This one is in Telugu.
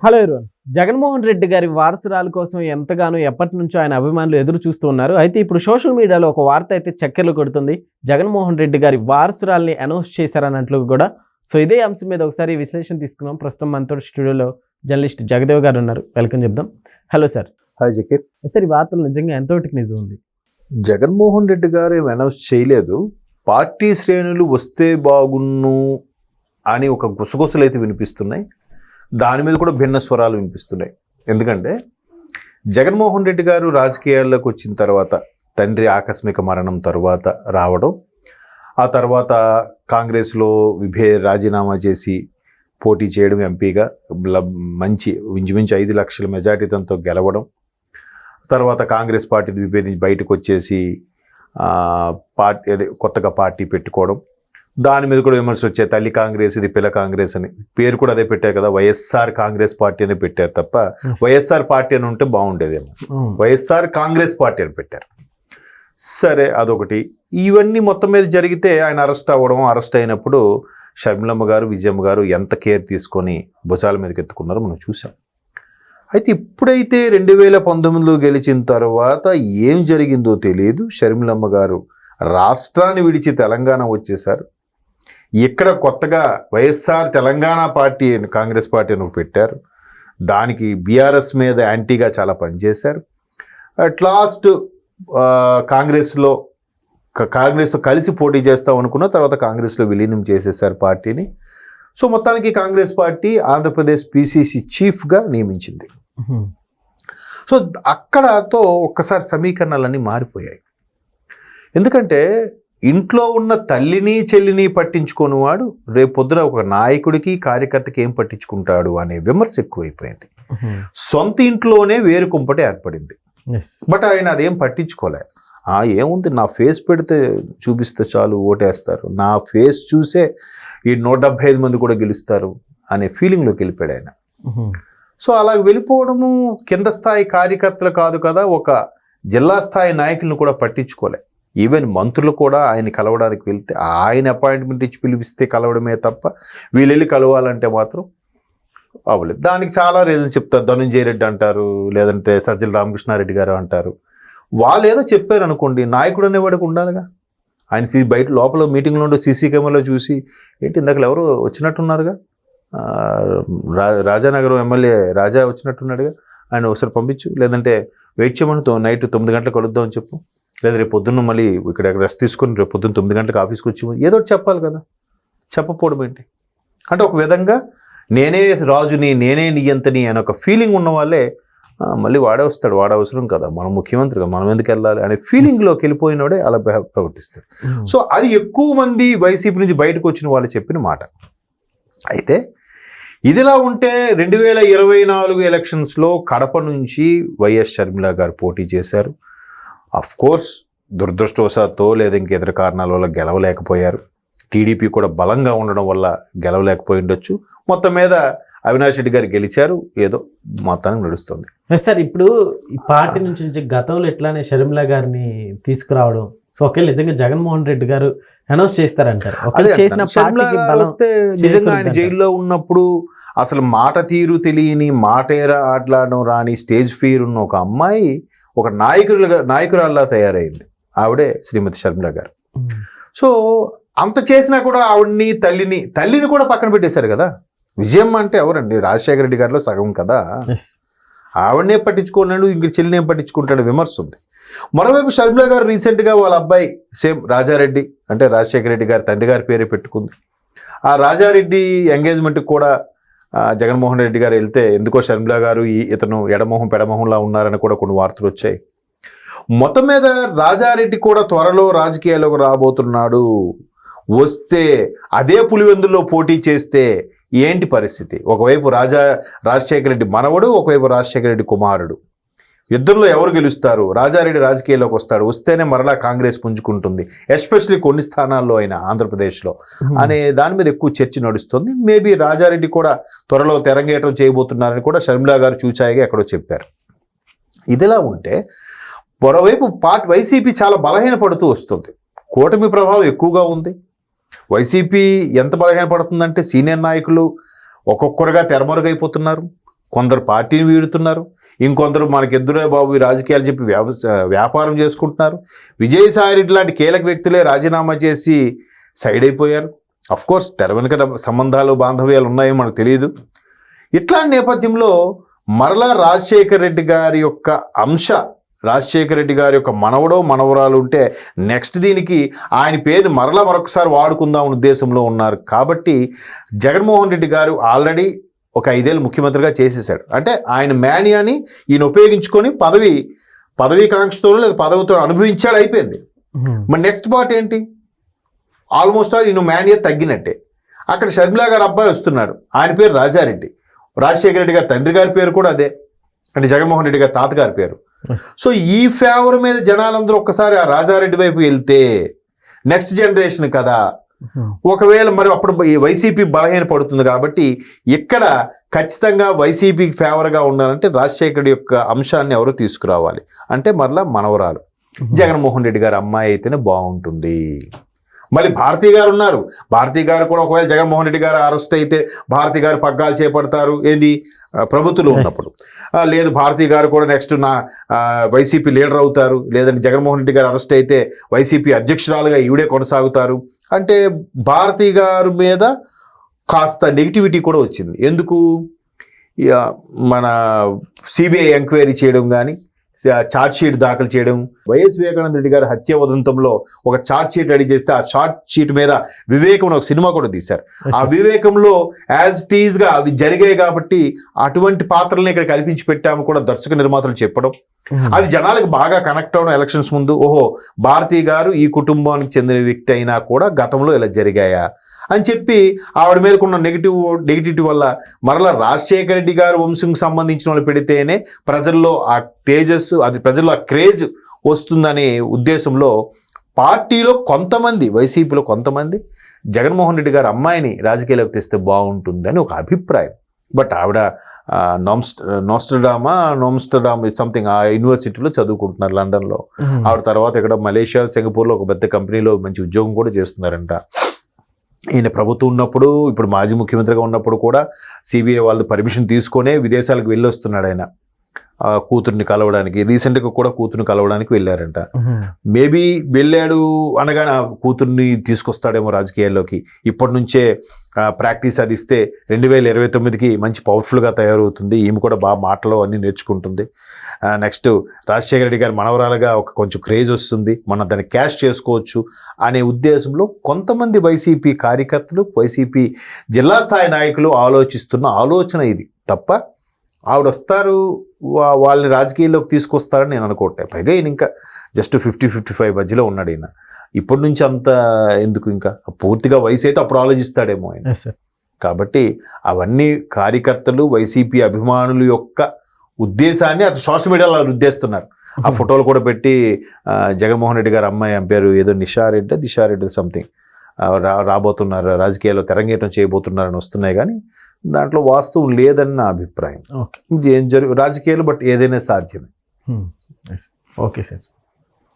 హలో ఎవరోన్ జగన్మోహన్ రెడ్డి గారి వారసురాల కోసం ఎంతగానో ఎప్పటి నుంచో ఆయన అభిమానులు ఎదురు చూస్తూ ఉన్నారు. అయితే ఇప్పుడు సోషల్ మీడియాలో ఒక వార్త అయితే చక్కెర్లు కొడుతుంది. జగన్మోహన్ రెడ్డి గారి వారసురాల్ని అనౌన్స్ చేశారన్నట్లు కూడా. సో ఇదే అంశం మీద ఒకసారి విశ్లేషణ తీసుకున్నాం ప్రస్తుతం మనతో స్టూడియోలో జర్నలిస్ట్ జగదేవ్ గారు ఉన్నారు. వెల్కమ్ చెప్దాం. Hello sir. Hi Zakir. Sir ఈ వార్తలు నిజంగా ఎంతోటికి నిజం ఉంది? జగన్మోహన్ రెడ్డి గారు ఏం అనౌన్స్ చేయలేదు. పార్టీ శ్రేణులు వస్తే బాగున్ను అని ఒక గుసగుసలు అయితే వినిపిస్తున్నాయి. దాని మీద కూడా భిన్న స్వరాలు వినిపిస్తున్నాయి. ఎందుకంటే జగన్మోహన్ రెడ్డి గారు రాజకీయాల్లోకి వచ్చిన తర్వాత తండ్రి ఆకస్మిక మరణం తర్వాత రావడం ఆ తర్వాత కాంగ్రెస్లో విభే రాజీనామా చేసి పోటీ చేయడం ఎంపీగా మంచి ఇంచుమించు ఐదు లక్షల మెజార్టీతో గెలవడం తర్వాత కాంగ్రెస్ పార్టీ విభేదించి బయటకు వచ్చేసి పార్టీ అదే కొత్తగా పార్టీ పెట్టుకోవడం దాని మీద కూడా విమర్శలు వచ్చాయి. తల్లి కాంగ్రెస్ ఇది పిల్ల కాంగ్రెస్ అని. పేరు కూడా అదే పెట్టారు కదా వైఎస్ఆర్ కాంగ్రెస్ పార్టీ అని పెట్టారు తప్ప వైఎస్ఆర్ పార్టీ అని ఉంటే బాగుండేదేమో. వైఎస్ఆర్ కాంగ్రెస్ పార్టీ అని పెట్టారు. సరే అదొకటి. ఇవన్నీ మొత్తం మీద జరిగితే ఆయన అరెస్ట్ అవ్వడం అరెస్ట్ అయినప్పుడు షర్మిలమ్మ గారు విజయమ్మ గారు ఎంత కేర్ తీసుకొని భుజాల మీదకి ఎత్తుకున్నారో మనం చూసాం అయితే ఇప్పుడైతే రెండు వేల పంతొమ్మిదిలో గెలిచిన తర్వాత ఏం జరిగిందో తెలియదు షర్మిలమ్మ గారు రాష్ట్రాన్ని విడిచి తెలంగాణ వచ్చేశారు. ఇక్కడ కొత్తగా YSR Telangana party Congress party అని పెట్టారు. దానికి బీఆర్ఎస్ మీద యాంటీగా చాలా పనిచేశారు. అట్ లాస్ట్ కాంగ్రెస్లో కాంగ్రెస్తో కలిసి పోటీ చేస్తాం అనుకున్న తర్వాత కాంగ్రెస్లో విలీనం చేసేసారు పార్టీని. సో మొత్తానికి కాంగ్రెస్ పార్టీ ఆంధ్రప్రదేశ్ పిసిసి చీఫ్గా నియమించింది. సో అక్కడతో ఒక్కసారి సమీకరణాలన్నీ మారిపోయాయి. ఎందుకంటే ఇంట్లో ఉన్న తల్లిని చెల్లిని పట్టించుకోని వాడు రేపు పొద్దున ఒక నాయకుడికి కార్యకర్తకి ఏం పట్టించుకుంటాడు అనే విమర్శ ఎక్కువైపోయింది. సొంత ఇంట్లోనే వేరు కుంపటి ఏర్పడింది. బట్ ఆయన అదేం పట్టించుకోలే. ఆ ఏముంది? నా ఫేస్ పెడితే చూపిస్తే చాలు ఓటేస్తారు. నా ఫేస్ చూసే ఈ నూట డెబ్బై ఐదు మంది కూడా గెలుస్తారు అనే ఫీలింగ్లోకి వెళ్ళిపోయాడు ఆయన. సో అలా వెళ్ళిపోవడము కింద స్థాయి కార్యకర్తలు కాదు కదా ఒక జిల్లా స్థాయి నాయకులను కూడా పట్టించుకోలే. ఈవెన్ మంత్రులు కూడా ఆయన కలవడానికి వెళ్తే ఆయన అపాయింట్మెంట్ ఇచ్చి పిలిపిస్తే కలవడమే తప్ప వీళ్ళు వెళ్ళి కలవాలంటే మాత్రం అవ్వలేదు. దానికి చాలా రీజన్స్ చెప్తారు. ధనుంజయ రెడ్డి అంటారు లేదంటే సజ్జల రామకృష్ణారెడ్డి గారు అంటారు. వాళ్ళు ఏదో చెప్పారు అనుకోండి నాయకుడు అనేవాడికి ఉండాలిగా. ఆయన సీ బయట లోపల మీటింగ్లో ఉండే సీసీ కెమెరాలో చూసి ఏంటి ఇందాక ఎవరు వచ్చినట్టున్నారుగా? రా రాజానగరం ఎమ్మెల్యే రాజా వచ్చినట్టున్నాడుగా? ఆయన ఒకసారి పంపించు లేదంటే వెయిట్ చేయమని నైట్ తొమ్మిది గంటలకు కలుద్దాం అని చెప్పు. లేదా రేపు పొద్దున్న మళ్ళీ ఇక్కడ రెస్ట్ తీసుకొని రేపు పొద్దున్న తొమ్మిది గంటలకు ఆఫీస్కి వచ్చి ఏదో చెప్పాలి కదా. చెప్పకపోవడం ఏంటి? అంటే ఒక విధంగా నేనే రాజుని నేనే నియంతని అనే ఒక ఫీలింగ్ ఉన్న వాళ్ళే "ఆ, మళ్ళీ వాడే వస్తాడు వాడే అవసరం కదా. మనం ముఖ్యమంత్రి కదా మనం ఎందుకు వెళ్ళాలి అనే ఫీలింగ్లోకి వెళ్ళిపోయినోడే అలా ప్రవర్తిస్తాడు. సో అది ఎక్కువ మంది వైసీపీ నుంచి బయటకు వచ్చిన వాళ్ళు చెప్పిన మాట. అయితే ఇదిలా ఉంటే రెండు వేల ఇరవై నాలుగు ఎలక్షన్స్లో కడప నుంచి వైఎస్ షర్మిల గారు పోటీ చేశారు. అఫ్ కోర్స్ దురదృష్టవశాత్తు లేదా ఇంక ఇతర కారణాల వల్ల గెలవలేకపోయారు. టీడీపీ కూడా బలంగా ఉండడం వల్ల గెలవలేకపోయి ఉండొచ్చు మొత్తం మీద అవినాష్ రెడ్డి గారు గెలిచారు. ఏదో మొత్తానికి నడుస్తుంది. సార్ ఇప్పుడు ఈ పార్టీ నుంచి నుంచి గతంలో ఎట్లానే షర్మిల గారిని తీసుకురావడం సో ఒకవేళ నిజంగా జగన్మోహన్ రెడ్డి గారు అనౌన్స్ చేస్తారంటారు. వస్తే నిజంగా ఆయన. జైల్లో ఉన్నప్పుడు అసలు మాట తీరు తెలియని మాటేరా ఆటలాడడం రాని స్టేజ్ ఫీర్ ఉన్న ఒక అమ్మాయి ఒక నాయకులుగా నాయకురాల్లా తయారైంది ఆవిడే శ్రీమతి షర్మిల గారు. సో అంత చేసినా కూడా ఆవిడ్ని తల్లిని తల్లిని కూడా పక్కన పెట్టేశారు కదా. విజయమ్మ అంటే ఎవరండి? రాజశేఖర రెడ్డి గారిలో సగం కదా. ఆవిడనే పట్టించుకోలేడు ఇంక చెల్లినే పట్టించుకుంటాడు విమర్శ ఉంది. మరోవైపు షర్మిల గారు రీసెంట్గా వాళ్ళ అబ్బాయి సేమ్ రాజారెడ్డి అంటే రాజశేఖర రెడ్డి గారి తండ్రి గారి పేరే పెట్టుకుంది. ఆ రాజారెడ్డి ఎంగేజ్మెంట్కి కూడా జగన్మోహన్ రెడ్డి గారు వెళ్తే ఎందుకో షర్మిల గారు ఈ ఇతను ఎడమొహం పెడమొహంలా ఉన్నారని కూడా కొన్ని వార్తలు వచ్చాయి. మొత్తం మీద రాజారెడ్డి కూడా త్వరలో రాజకీయాల్లోకి రాబోతున్నాడు. వస్తే అదే పులివెందుల్లో పోటీ చేస్తే ఏంటి పరిస్థితి? ఒకవైపు రాజా రాజశేఖర రెడ్డి మనవడు ఒకవైపు రాజశేఖర రెడ్డి కుమారుడు. ఇద్దరిలో ఎవరు గెలుస్తారు? రాజారెడ్డి రాజకీయాల్లోకి వస్తాడు. వస్తేనే మరలా కాంగ్రెస్ పుంజుకుంటుంది. ఎస్పెషల్లీ కొన్ని స్థానాల్లో అయినా ఆంధ్రప్రదేశ్లో. అనే దాని మీద ఎక్కువ చర్చ నడుస్తుంది. మేబీ రాజారెడ్డి కూడా త్వరలో తెరంగేటం చేయబోతున్నారని కూడా షర్మిలా గారు చూచాయిగా ఎక్కడో చెప్పారు. ఇదిలా ఉంటే మరోవైపు పార్ట్ వైసీపీ చాలా బలహీనపడుతూ వస్తుంది. కూటమి ప్రభావం ఎక్కువగా ఉంది. వైసీపీ ఎంత బలహీనపడుతుందంటే సీనియర్ నాయకులు ఒక్కొక్కరుగా తెరమరుగైపోతున్నారు. కొందరు పార్టీని వీడుతున్నారు. ఇంకొందరు మనకి ఎదురే బాబు రాజకీయాలు చెప్పి వ్యాపారం చేసుకుంటున్నారు. విజయసాయి రెడ్డి లాంటి కీలక వ్యక్తులే రాజీనామా చేసి సైడ్ అయిపోయారు. అఫ్ కోర్స్ తెర వెనుక సంబంధాలు బాంధవ్యాలు ఉన్నాయో మనకు తెలియదు ఇట్లాంటి నేపథ్యంలో మరలా రాజశేఖర రెడ్డి గారి యొక్క అంశ రాజశేఖర రెడ్డి గారి యొక్క మనవడో మనవరాలు ఉంటే నెక్స్ట్ దీనికి ఆయన పేరు మరలా మరొకసారి వాడుకుందాం ఉద్దేశంలో ఉన్నారు. కాబట్టి జగన్మోహన్ రెడ్డి గారు ఆల్రెడీ ఒక ఐదేళ్ళు ముఖ్యమంత్రిగా చేసేసాడు అంటే ఆయన మేనియాని ఈయన ఉపయోగించుకొని పదవి పదవీ కాంక్షతో లేదా పదవితో అనుభవించాడు అయిపోయింది. మరి నెక్స్ట్ పార్ట్ ఏంటి? ఆల్మోస్ట్ ఆల్ ఈయన మేనియా తగ్గినట్టే. అక్కడ షర్మిలా గారు అబ్బాయి వస్తున్నాడు. ఆయన పేరు రాజారెడ్డి. రాజశేఖర రెడ్డి గారి తండ్రి గారి పేరు కూడా అదే. అంటే జగన్మోహన్ రెడ్డి గారి తాతగారి పేరు. సో ఈ ఫేవర్ మీద జనాలందరూ ఒక్కసారి ఆ రాజారెడ్డి వైపు వెళ్తే నెక్స్ట్ జనరేషన్ కదా ఒకవేళ మరి అప్పుడు ఈ వైసీపీ బలహీన పడుతుంది కాబట్టి ఇక్కడ ఖచ్చితంగా వైసీపీకి ఫేవర్గా ఉండాలంటే రాజశేఖరుడి యొక్క అంశాన్ని ఎవరు తీసుకురావాలి? అంటే మరలా మనవరాలు. జగన్మోహన్ రెడ్డి గారి అమ్మాయి అయితేనే బాగుంటుంది. మళ్ళీ భారతీ గారు ఉన్నారు. భారతీ గారు కూడా ఒకవేళ జగన్మోహన్ రెడ్డి గారు అరెస్ట్ అయితే భారతీ గారు పగ్గాలు చేపడతారు. ఏంది? Yes. ఉన్నప్పుడు. లేదు భారతీ గారు కూడా నెక్స్ట్ నా వైసీపీ లీడర్ అవుతారు. లేదంటే జగన్మోహన్ రెడ్డి గారు అరెస్ట్ అయితే వైసీపీ అధ్యక్షురాలుగా ఈవిడే కొనసాగుతారు. అంటే భారతి గారి మీద కాస్త నెగిటివిటీ కూడా వచ్చింది. ఎందుకు? ఇక మన సిబిఐ ఎంక్వైరీ చేయడం కానీ షీట్ దాఖలు చేయడం. వైఎస్ వివేకానంద రెడ్డి గారి హత్య ఉదంతంలో ఒక షీట్ రెడీ చేస్తే ఆ చార్జ్ షీట్ మీద వివేకం ఒక సినిమా కూడా తీశారు. ఆ వివేకంలో యాజ్ టీజ్గా అవి జరిగాయి కాబట్టి అటువంటి పాత్రల్ని ఇక్కడ కల్పించి పెట్టాము కూడా దర్శక నిర్మాతలు చెప్పడం. అది జనాలకు బాగా కనెక్ట్ అవడం ఎలక్షన్స్ ముందు. ఓహో భారతీ గారు ఈ కుటుంబానికి చెందిన వ్యక్తి అయినా కూడా గతంలో ఇలా జరిగాయా? అని చెప్పి ఆవిడ మీదకున్న నెగిటివ్ నెగిటివిటీ వల్ల మరలా రాజశేఖర రెడ్డి గారు వంశంకి సంబంధించిన వాళ్ళు పెడితేనే ప్రజల్లో ఆ తేజస్ అది ప్రజల్లో ఆ క్రేజ్ వస్తుందనే ఉద్దేశంలో పార్టీలో కొంతమంది వైసీపీలో కొంతమంది జగన్మోహన్ రెడ్డి గారి అమ్మాయిని రాజకీయాలకు తెస్తే బాగుంటుందని ఒక అభిప్రాయం. బట్ ఆవిడ నామ్స్ నోస్టర్డామా నోమ్స్టర్డామ్ సంథింగ్ ఆ యూనివర్సిటీలో చదువుకుంటున్నారు లండన్లో. ఆవిడ తర్వాత ఇక్కడ మలేషియా సింగపూర్లో ఒక పెద్ద కంపెనీలో మంచి ఉద్యోగం కూడా చేస్తున్నారంట. ఈయన ప్రభుత్వం ఉన్నప్పుడు ఇప్పుడు మాజీ ముఖ్యమంత్రిగా ఉన్నప్పుడు కూడా సిబిఐ వాళ్ళు పర్మిషన్ తీసుకొనే విదేశాలకు వెళ్ళొస్తున్నాడు ఆయన. కూతుర్ని కలవడానికి రీసెంట్గా కూడా కూతుర్ని కలవడానికి వెళ్ళారంట. మేబీ వెళ్ళాడు అనగానే ఆ కూతుర్ని తీసుకొస్తాడేమో రాజకీయాల్లోకి. ఇప్పటి నుంచే ప్రాక్టీస్ అది ఇస్తే రెండు వేల ఇరవై తొమ్మిదికి మంచి పవర్ఫుల్గా తయారవుతుంది. ఈమె కూడా బాగా మాటలు అన్నీ నేర్చుకుంటుంది. నెక్స్ట్ రాజశేఖర రెడ్డి గారి మనవరాలుగా ఒక కొంచెం క్రేజ్ వస్తుంది. మనం దాన్ని క్యాష్ చేసుకోవచ్చు అనే ఉద్దేశంలో కొంతమంది వైసీపీ కార్యకర్తలు వైసీపీ జిల్లా స్థాయి నాయకులు ఆలోచిస్తున్న ఆలోచన ఇది. తప్ప ఆవిడ వస్తారు వాళ్ళని రాజకీయాల్లోకి తీసుకొస్తారని నేను అనుకోవట్లే. పైగా ఈయన ఇంకా జస్ట్ ఫిఫ్టీ ఫిఫ్టీ ఫైవ్ మధ్యలో ఉన్నాడు ఈయన. ఇప్పటి నుంచి అంత ఎందుకు ఇంకా? పూర్తిగా వయసు అయితే అప్పుడు ఆలోచిస్తాడేమో ఆయన. కాబట్టి అవన్నీ కార్యకర్తలు వైసీపీ అభిమానుల యొక్క ఉద్దేశాన్ని అటు సోషల్ మీడియాలో రుద్దేస్తున్నారు ఆ ఫోటోలు కూడా పెట్టి జగన్మోహన్ రెడ్డి గారు అమ్మాయి అని పేరు? ఏదో నిషారెడ్డి దిషారెడ్డి సంథింగ్ రా రాబోతున్నారు రాజకీయాల్లో తెరంగేటం చేయబోతున్నారని వస్తున్నాయి కానీ దాంట్లో వాస్తవం లేదని నా అభిప్రాయం. ఓకే. ఏం జరుగు రాజకీయాలు బట్ ఏదైనా సాధ్యమే. Okay sir